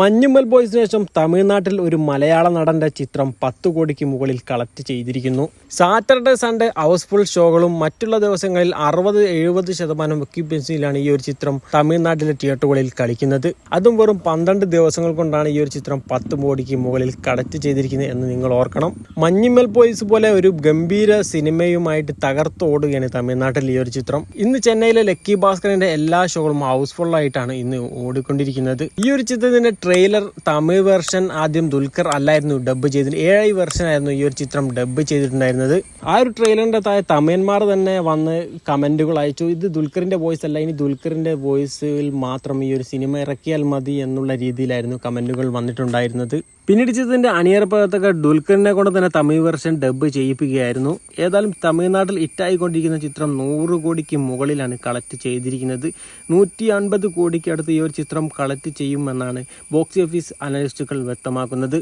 മഞ്ഞുമ്മൽ ബോയ്സിന് ശേഷം തമിഴ്നാട്ടിൽ ഒരു മലയാള നടന്റെ ചിത്രം പത്ത് കോടിക്ക് മുകളിൽ കളക്ട് ചെയ്തിരിക്കുന്നു. സാറ്റർഡേ സൺഡേ ഹൗസ്ഫുൾ ഷോകളും മറ്റുള്ള ദിവസങ്ങളിൽ അറുപത് എഴുപത് ശതമാനം ഒക്യുപ്പൻസിയിലാണ് ഈ ഒരു ചിത്രം തമിഴ്നാട്ടിലെ തിയേറ്ററുകളിൽ കളിക്കുന്നത്. അതും വെറും പന്ത്രണ്ട് ദിവസങ്ങൾ കൊണ്ടാണ് ഈ ഒരു ചിത്രം പത്ത് കോടിക്ക് മുകളിൽ കളക്ട് ചെയ്തിരിക്കുന്നത് എന്ന് നിങ്ങൾ ഓർക്കണം. മഞ്ഞുമ്മൽ ബോയ്സ് പോലെ ഒരു ഗംഭീര സിനിമയുമായിട്ട് തകർത്തോടുകയാണ് തമിഴ്നാട്ടിൽ ഈ ഒരു ചിത്രം. ഇന്ന് ചെന്നൈയിലെ ലക്കി ഭാസ്കറിന്റെ എല്ലാ ഷോകളും ഹൗസ്ഫുൾ ആയിട്ടാണ് ഇന്ന് ഓടിക്കൊണ്ടിരിക്കുന്നത്. ഈ ഒരു ചിത്രത്തിന്റെ ട്രെയിലർ തമിഴ് വെർഷൻ ആദ്യം ദുൽഖർ അല്ലായിരുന്നു ഡബ് ചെയ്തത് ഏഴ് വെർഷൻ ആയിരുന്നു ഈ ഒരു ചിത്രം ഡബ് ചെയ്തിട്ടുണ്ടായിരുന്നത്. ആ ഒരു ട്രെയിലറിന്റെ താഴെ തമിഴന്മാർ തന്നെ വന്ന് കമന്റുകൾ അയച്ചു. ഇത് ദുൽഖറിന്റെ വോയിസ് അല്ല. ഇനി ദുൽഖറിന്റെ വോയിസിൽ മാത്രം ഈ ഒരു സിനിമ ഇറക്കിയാൽ മതി എന്നുള്ള രീതിയിലായിരുന്നു കമന്റുകൾ വന്നിട്ടുണ്ടായിരുന്നത്. പിന്നീട് ചിത്രത്തിന്റെ അണിയറ പ്രവർത്തകർ ദുൽഖറിനെ കൊണ്ട് തന്നെ തമിഴ് വെർഷൻ ഡബ് ചെയ്യിപ്പിക്കുകയായിരുന്നു. ഏതായാലും തമിഴ്നാട്ടിൽ ഇറ്റായിക്കൊണ്ടിരിക്കുന്ന ചിത്രം നൂറ് കോടിക്ക് മുകളിലാണ് കളക്ട് ചെയ്തിരിക്കുന്നത്. നൂറ്റി അൻപത് കോടിക്ക് അടുത്ത് ഈ ഒരു ചിത്രം കളക്ട് ചെയ്യുമെന്നാണ് ബോക്സ് ഓഫീസ് അനലിസ്റ്റുകൾ വ്യക്തമാക്കുന്നത്